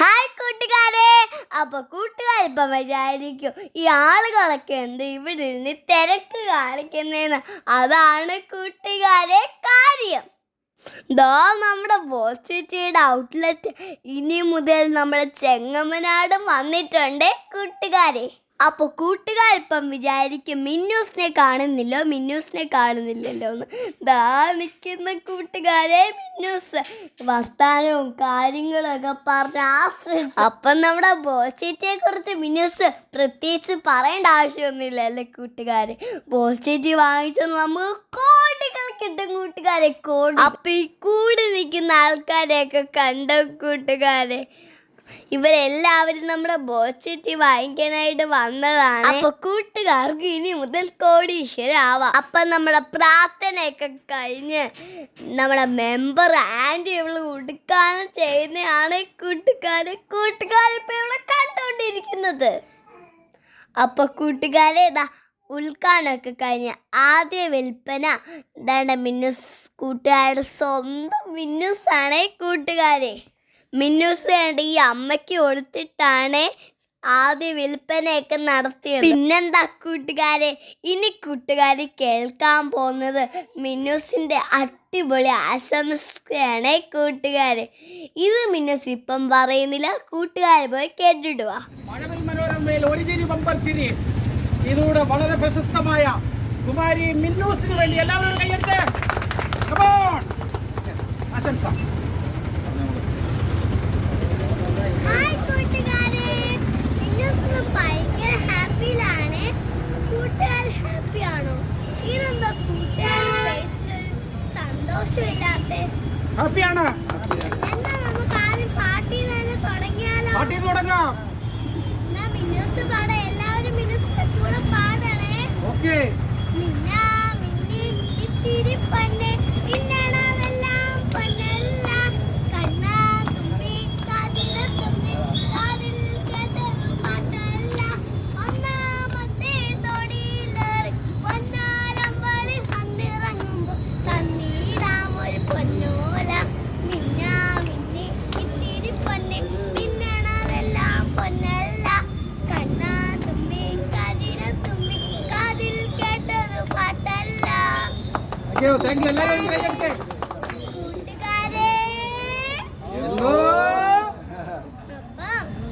Hi കൂട്ടുകാരെ. അപ്പൊ കൂട്ടുകാർ ഇപ്പം വിചാരിക്കും ഈ ആളുകളൊക്കെ എന്ത് ഇവിടെ ഇരുന്ന് തിരക്ക് കാണിക്കുന്നേന്ന്. അതാണ് കൂട്ടുകാരെ കാര്യം. നമ്മുടെ പോസ്റ്റിറ്റിയുടെ ഔട്ട്ലെറ്റ് ഇനി മുതൽ നമ്മുടെ ചെങ്ങമനാടും വന്നിട്ടുണ്ട് കൂട്ടുകാരെ. അപ്പൊ കൂട്ടുകാർ ഇപ്പം വിചാരിക്കും മിന്നൂസിനെ കാണുന്നില്ലോ മിന്നൂസിനെ കാണുന്നില്ലല്ലോ ദാ നിൽക്കുന്ന കൂട്ടുകാരെ മിന്നൂസ്. വർത്താനവും കാര്യങ്ങളൊക്കെ പറഞ്ഞ് അപ്പം നമ്മുടെ ബോസിറ്റിയെ കുറിച്ച് മിന്നൂസ് പ്രത്യേകിച്ച് പറയേണ്ട ആവശ്യമൊന്നുമില്ല അല്ലേ കൂട്ടുകാരെ? ബോസിറ്റി വാങ്ങിച്ചാൽ നമുക്ക് കോടികൾ കിട്ടും കൂട്ടുകാരെ കോടി. അപ്പൊ ഈ കൂടി നിൽക്കുന്ന ആൾക്കാരെയൊക്കെ കണ്ടോ കൂട്ടുകാരെ? ഇവരെല്ലാവരും നമ്മുടെ ബോച്ചറ്റി വാങ്ങിക്കാനായിട്ട് വന്നതാണ്. അപ്പൊ കൂട്ടുകാർക്ക് ഇനി മുതൽ കോടീശ്വരാവാം. അപ്പൊ നമ്മുടെ പ്രാർത്ഥനയൊക്കെ കഴിഞ്ഞ് നമ്മുടെ മെമ്പർ ആന്റി ഇവൾ ഉടുക്കാനും ചെയ്യുന്നതാണ് കൂട്ടുകാര്. കൂട്ടുകാരിപ്പോ ഇവിടെ കണ്ടുകൊണ്ടിരിക്കുന്നത്. അപ്പൊ കൂട്ടുകാരെ ഇതാ ഉൾക്കാണൊക്കെ കഴിഞ്ഞ് ആദ്യ വിൽപ്പന എന്താണ് മിന്നുസ് കൂട്ടുകാരുടെ സ്വന്തം മിന്നുസാണേ കൂട്ടുകാരെ. മിന്നൂസ് ഈ അമ്മയ്ക്ക് കൊടുത്തിട്ടാണ് ആദ്യ വിൽപ്പനയൊക്കെ നടത്തിയത്. പിന്നെന്താ കൂട്ടുകാരെ? ഇനി കൂട്ടുകാർ കേൾക്കാൻ പോകുന്നത് മിന്നൂസിന്റെ അടിപൊളി ആശംസയാണ് കൂട്ടുകാർ. ഇത് മിന്നൂസ് ഇപ്പം പറയുന്നില്ല. കൂട്ടുകാരെ പോയി കേട്ടിടുക. ഇതോടെ വളരെ പ്രശസ്തമായ കുമാരി മിന്നൂസിന് വേണ്ടി എല്ലാവരും കൈയ്യട്ടെ. ആശംസ ഹായ് കൂട്ടുകാരെ മിന്നൂസ് ഭയങ്കര ഹാപ്പിയിലാണ് കൂട്ടുകാർ ഹാപ്പി ആണോ ഇതെന്താ കൂട്ടുകാരുടെ ഫേസിലൊരു സന്തോഷമില്ലാത്ത ഹാപ്പിയാണ്. പാട്ടി തുടങ്ങാം.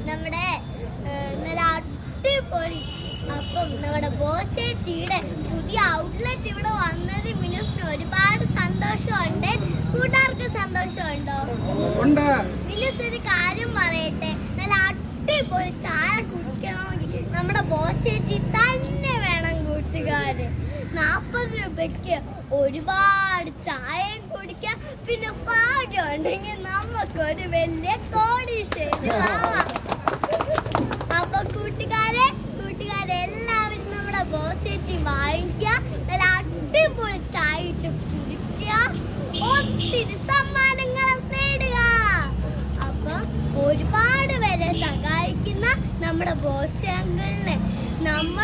നമ്മുടെ നല്ല അടിപൊളി അപ്പം നമ്മുടെ ബോച്ചേച്ചിയുടെ പുതിയ ഔട്ട്ലെറ്റ് ഇവിടെ വന്നത് മിനുസിന് ഒരുപാട് സന്തോഷമുണ്ട്. കൂട്ടുകാർക്ക് സന്തോഷമുണ്ടോ? മിനുസ് ഒരു കാര്യം പറയട്ടെ. നല്ല അടിപൊളി ചായ കുടിക്കണമെങ്കിൽ നമ്മുടെ ബോച്ചേച്ചി തന്നെ കൂട്ടുകാര് നാൽപ്പത് രൂപയ്ക്ക് ഒരുപാട് ചായയും കുടിക്കാം. പിന്നെ ഭാഗ്യം ഉണ്ടെങ്കിൽ നമുക്കൊരു വലിയ കോടീശ്വരി ആവാം അപ്പൊ കൂട്ടുകാരെ കൂട്ടുകാരെ എല്ലാവരും നമ്മുടെ ബോസേറ്റി വാങ്ങിക്കുക. നല്ല അടിപൊളി ചായ ഇട്ട് കുടിക്കുക. ഒത്തിരി സമ്മാനങ്ങളും നേടുക. അപ്പൊ ഒരുപാട് പേരെ സഹായിക്കുന്ന നമ്മുടെ ബോസ് അങ്കിളിനെ. നമ്മളും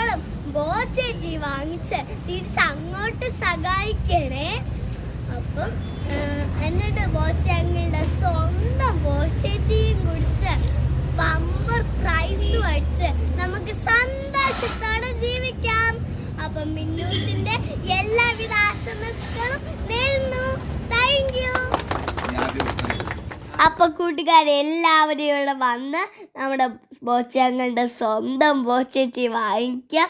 ബോച്ചേച്ചി വാങ്ങിച്ച് തിരിച്ച് അങ്ങോട്ട് സഹായിക്കണേ. അപ്പം എന്നിട്ട് ബോച്ച അങ്കിളുടെ സ്വന്തം ബോച്ചേച്ചിയും കുടിച്ച് പമ്പർ പ്രൈസ് വച്ച് നമുക്ക് സന്തോഷത്തോടെ ജീവിക്കാം. അപ്പം മിന്നൂസിന്റെ എല്ലാവിധ ആശംസകളും അപ്പൊ കൂട്ടുകാരെ എല്ലാവരും ഇവിടെ വന്ന് നമ്മുടെ ബോച്ചങ്ങളുടെ സ്വന്തം ബോച്ചേച്ചി വാങ്ങിക്കുക.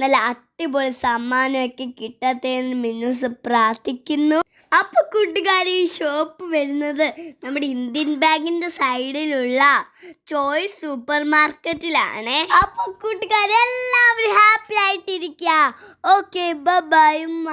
നല്ല അടിപൊളി സമ്മാനമൊക്കെ കിട്ടത്തേന്ന് മിന്നൂസ് പ്രാർത്ഥിക്കുന്നു. അപ്പൊ കൂട്ടുകാരെ ഈ ഷോപ്പ് വരുന്നത് നമ്മുടെ ഇന്ത്യൻ ബാങ്കിന്റെ സൈഡിലുള്ള ചോയ്സ് സൂപ്പർ മാർക്കറ്റിലാണ് അപ്പൊ കൂട്ടുകാരെ എല്ലാവരും ഹാപ്പി ആയിട്ടിരിക്കുക. ഓക്കെ ബൈ ഉമ്മ.